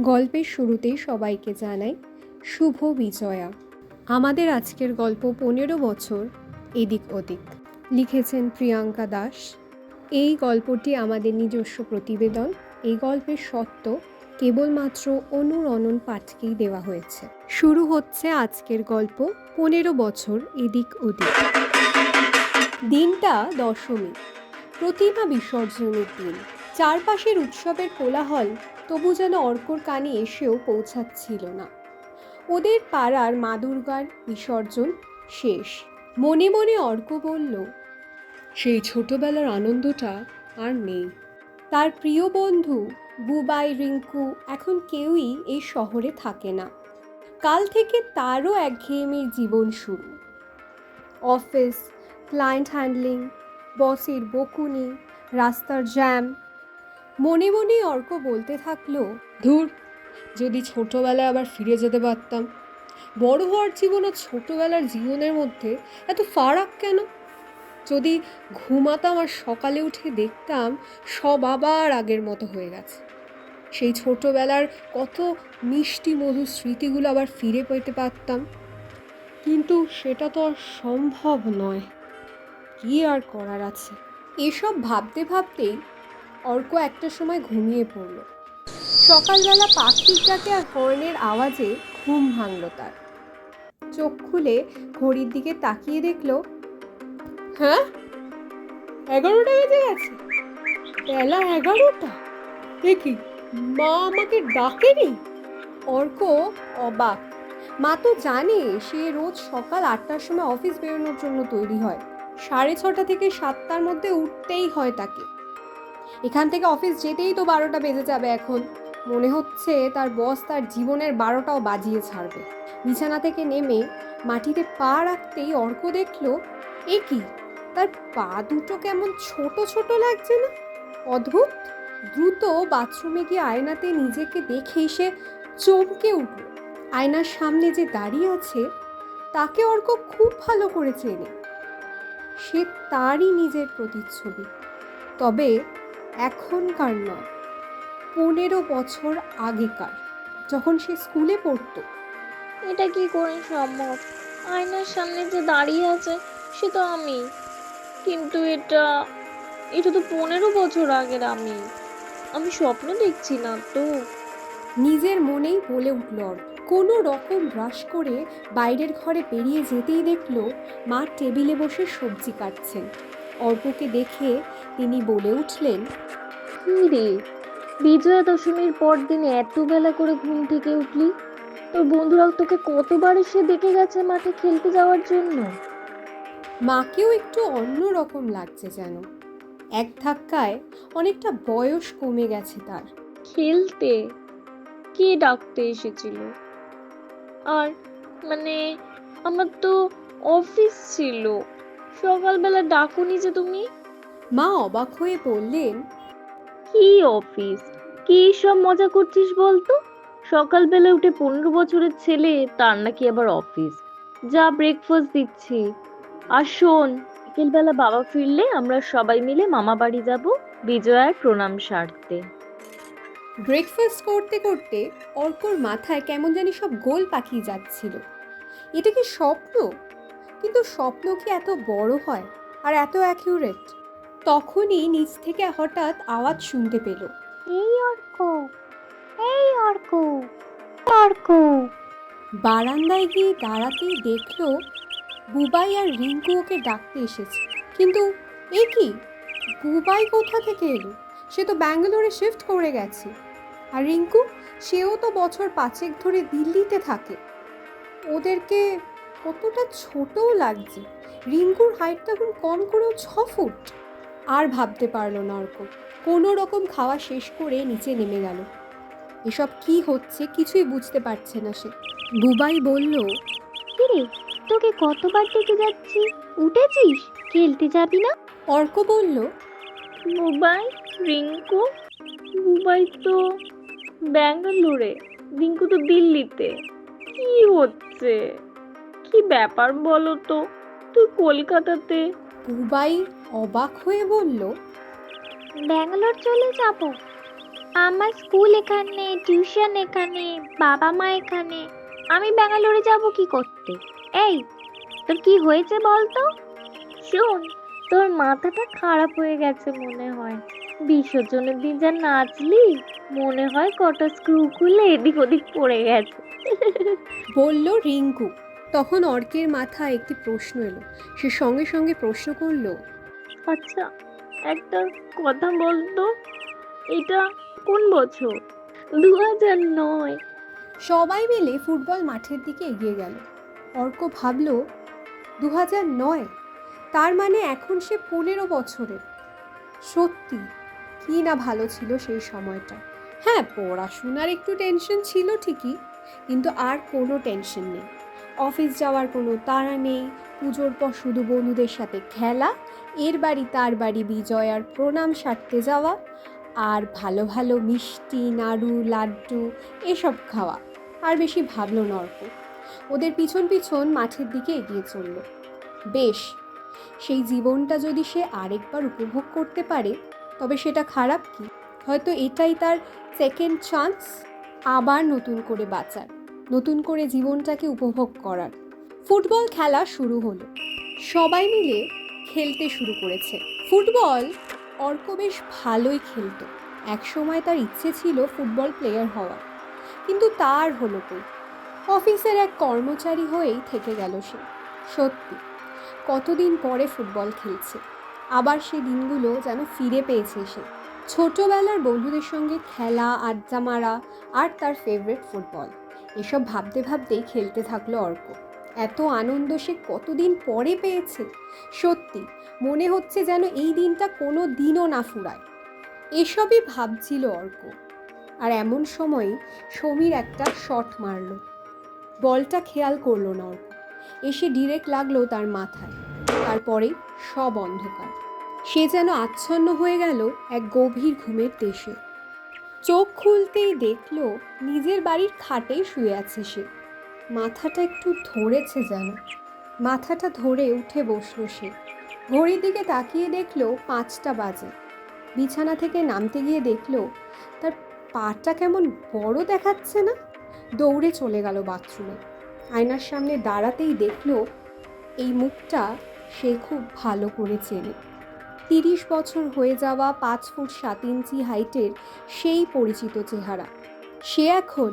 গল্পের শুরুতেই সবাইকে জানাই শুভ বিজয়া। আমাদের আজকের গল্প পনেরো বছর, এদিক ওদিক। লিখেছেন প্রিয়াঙ্কা দাস। এই গল্পটি আমাদের নিজস্ব প্রতিবেদন। এই গল্পের সত্য কেবলমাত্র অনুরণন পাঠকেই দেওয়া হয়েছে। শুরু হচ্ছে আজকের গল্প পনেরো বছর, এদিক ওদিক। দিনটা দশমী। প্রতিমা বিসর্জনের দিন। চারপাশের উৎসবের কোলাহল তবু যেন অর্কর কানে এসেও পৌঁছাচ্ছিল না। ওদের পাড়ার মা দুর্গার বিসর্জন শেষ। মনে মনে অর্ক বলল, সেই ছোটবেলার আনন্দটা আর নেই। তার প্রিয় বন্ধু বুবাই, রিঙ্কু এখন কেউই এই শহরে থাকে না। কাল থেকে তারও একঘেয়েমির জীবন শুরু। অফিস, ক্লায়েন্ট হ্যান্ডলিং, বসের বকুনি, রাস্তার জ্যাম মনে মনে অর্ক বলতে থাকল, ধুর, যদি ছোটবেলায় আবার ফিরে যেতে পারতাম। বড় হওয়ার জীবন আর ছোটবেলার জীবনের মধ্যে এত ফারাক কেন? যদি ঘুমাতাম আর সকালে উঠে দেখতাম সব আবার আগের মতো হয়ে গেছে। সেই ছোটবেলার কত মিষ্টি মধুর স্মৃতিগুলো আবার ফিরে পেতে পারতাম। কিন্তু সেটা তো আর সম্ভব নয়। কি আর করার আছে? এসব ভাবতে ভাবতেই অর্ক একটা সময় ঘুমিয়ে পড়ল। সকালবেলা পাখির ডাকে আর হর্নের আওয়াজে ঘুম ভাঙল তার। চোখ খুলে ঘড়ির দিকে তাকিয়ে দেখল হ্যাঁ এগারোটা বেজে গেছে। বেলা এগারোটা। দেখি মা আমাকে ডাকেনি? অর্ক অবাক। মা তো জানে সে রোজ সকাল আটটার সময় অফিস বেরোনোর জন্য তৈরি হয়। সাড়ে ছটা থেকে সাতটার মধ্যে উঠতেই হয় তাকে। এখান থেকে অফিস যেতেই তো বারোটা বেজে যাবে এখন। মনে হচ্ছে তার বস তার জীবনের বারোটাও বাজিয়ে ছাড়বে। বিছানা থেকে নেমে মাটিতে পা রাখতেই অর্ক দেখল, এ কি? তার পা দুটো কেমন ছোট ছোট লাগছে না? অদ্ভুত। দ্রুত বাথরুমে গিয়ে আয়নাতে নিজেকে দেখেই সে চমকে উঠল। আয়নার সামনে যে দাঁড়িয়ে আছে, তাকে অর্ক খুব ভালো করে চেনে। সে তারই নিজের প্রতিচ্ছবি। তবে এখনকার নয় পনেরো বছর আগেকার। যখন সে স্কুলে পড়তো। এটা কি করে সম্ভব? আয়নার সামনে যে দাঁড়িয়ে আছে সে তো আমি। কিন্তু এটা এটা তো পনেরো বছর আগের আমি। আমি স্বপ্ন দেখছি না তো। নিজের মনেই বলে উঠল কোনো রকম ব্রাশ করে বাইরের ঘরে বেরিয়ে যেতেই দেখল মা টেবিলে বসে সবজি কাটছেন। অর্ককে দেখে তিনি বলে উঠলেন কি রে? বিজয়া দশমীর পর দিনে এত বেলা করে ঘুম থেকে উঠলি? তোর বন্ধুরাও তোকে কতবার এসে ডেকে গেছে মাঠে খেলতে যাওয়ার জন্য? মাকেও একটু অন্য রকম লাগছে যেন। এক ধাক্কায় অনেকটা বয়স কমে গেছে তার। খেলতে? কে ডাকতে এসেছিল? আর মানে আমার তো অফিস ছিল। সকালবেলা ডাকুনি যে তুমি? মা অবাক হয়ে বললেন কি অফিস? কি সব মজা করছিস বলতো? সকালবেলা উঠে পনেরো বছরের ছেলে তার নাকি আবার অফিস। যা ব্রেকফাস্ট দিচ্ছি। আর শোন বিকেলবেলা বাবা ফিরলে আমরা সবাই মিলে মামা বাড়ি যাব বিজয়ার প্রণাম সারতে। ব্রেকফাস্ট করতে করতে অর্কর মাথায় কেমন জানি সব গোল পাকিয়ে যাচ্ছিল। এটা কি স্বপ্ন? কিন্তু স্বপ্ন কি এত বড় হয় আর এত অ্যাকিউরেট তখনই নিচ থেকে হঠাৎ আওয়াজ শুনতে পেল। এই অর্ক এই অর্ক অর্ক। বারান্দায় গিয়ে দাঁড়াতেই দেখল বুবাই আর রিঙ্কু ওকে ডাকতে এসেছে। কিন্তু এ কি? বুবাই কোথা থেকে এলো? সে তো ব্যাঙ্গালোরে শিফট করে গেছে। আর রিঙ্কু সেও তো বছর পাঁচেক ধরে দিল্লিতে থাকে। ওদেরকে কতটা ছোটও লাগছে। রিঙ্কুর হাইট তখন কম করেও ছ ফুট। আর ভাবতে পারল না অর্ক। কোনো রকম খাওয়া শেষ করে নিচে নেমে গেল। এসব কি হচ্ছে কিছুই বুঝতে পারছে না সে। বুবাই বলল কিরে তোকে কতবার ডেকে যাচ্ছি? উঠেছিস? খেলতে যাবি না? অর্ক বলল বুবাই রিঙ্কু? বুবাই তো ব্যাঙ্গালোরে। রিঙ্কু তো দিল্লিতে। কি হচ্ছে? কি ব্যাপার বলো তো? তুই কলকাতাতে? বুবাই অবাক হয়ে বলল ব্যাঙ্গালোর চলে যাব। আমার স্কুল এখানে টিউশন এখানে বাবা মা এখানে। আমি ব্যাঙ্গালোরে যাব কি করতে? এই তোর কি হয়েছে বলতো? শোন তোর মাথাটা খারাপ হয়ে গেছে মনে হয়। বিসর্জনের দিন যা নাচলি মনে হয় কটা স্ক্রু খুলে এদিক ওদিক পড়ে গেছে। বলল রিঙ্কু। তখন অর্কের মাথায় একটি প্রশ্ন এলো। সে সঙ্গে সঙ্গে প্রশ্ন করল আচ্ছা একটা কথা বলতো এটা কোন বছর? দু হাজার নয়। সবাই মিলে ফুটবল মাঠের দিকে এগিয়ে গেল। অর্ক ভাবল দু হাজার নয়? তার মানে এখন সে পনেরো বছরের। সত্যি কি না ভালো ছিল সেই সময়টা। হ্যাঁ পড়াশোনার একটু টেনশন ছিল ঠিকই কিন্তু আর কোনো টেনশন নেই। অফিস যাওয়ার কোনো তাড়া নেই। পুজোর পর শুধু বন্ধুদের সাথে খেলা, এর বাড়ি তার বাড়ি বিজয়ার প্রণাম সারতে যাওয়া, আর ভালো ভালো মিষ্টি, নাড়ু, লাড্ডু, এসব খাওয়া, আর বেশি ভাবলো না অর্ক ওদের পিছন পিছন মাঠের দিকে এগিয়ে চলল। বেশ, সেই জীবনটা যদি সে আরেকবার উপভোগ করতে পারে, তবে সেটা খারাপ কি? হয়তো এটাই তার সেকেন্ড চান্স আবার নতুন করে বাঁচার। নতুন করে জীবনটাকে উপভোগ করার। ফুটবল খেলা শুরু হলো। সবাই মিলে খেলতে শুরু করেছে। ফুটবল অর্ক বেশ ভালোই খেলতো। একসময় তার ইচ্ছে ছিল ফুটবল প্লেয়ার হওয়ার। কিন্তু তার হলো কই? অফিসের এক কর্মচারী হয়েই থেকে গেল সে। সত্যি, কতদিন পরে ফুটবল খেলছে। আবার সে দিনগুলো যেন ফিরে পেয়েছে সে। ছোটবেলার বন্ধুদের সঙ্গে খেলা, আড্ডা মারা আর তার ফেভারিট ফুটবল। এসব ভাবতে ভাবতেই খেলতে থাকল অর্ক। এত আনন্দ সে কতদিন পরে পেয়েছে? সত্যি, মনে হচ্ছে যেন এই দিনটা কোনো দিনও না ফুরায়। এসবই ভাবছিল অর্ক। আর এমন সময় সমীর একটা শট মারলো। বলটা খেয়াল করল না অর্ক। এসে ডিরেক্ট লাগল তার মাথায়। তারপরে সব অন্ধকার। সে যেন আচ্ছন্ন হয়ে গেল এক গভীর ঘুমের দেশে চোখ খুলতেই দেখল নিজের বাড়ির খাটেই শুয়ে আছে সে। মাথাটা একটু ধরেছে যেন। মাথাটা ধরে উঠে বসল সে। ঘড়ির দিকে তাকিয়ে দেখল পাঁচটা বাজে। বিছানা থেকে নামতে গিয়ে দেখল তার পাটা কেমন বড় দেখাচ্ছে না। দৌড়ে চলে গেল বাথরুমে। আয়নার সামনে দাঁড়াতেই দেখল এই মুখটা সে খুব ভালো করে চেনে। তিরিশ বছর হয়ে যাওয়া পাঁচ ফুট সাত ইঞ্চি হাইটের সেই পরিচিত চেহারা। সে এখন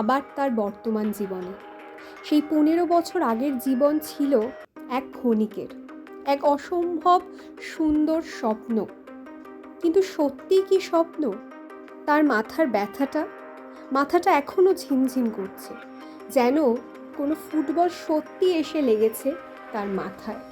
আবার তার বর্তমান জীবনে। সেই পনেরো বছর আগের জীবন ছিল এক ক্ষণিকের, এক অসম্ভব সুন্দর স্বপ্ন। কিন্তু সত্যি কি স্বপ্ন? তার মাথার ব্যথাটা? মাথাটা এখনও ঝিমঝিম করছে, যেন কোনো ফুটবল সত্যি এসে লেগেছে তার মাথায়।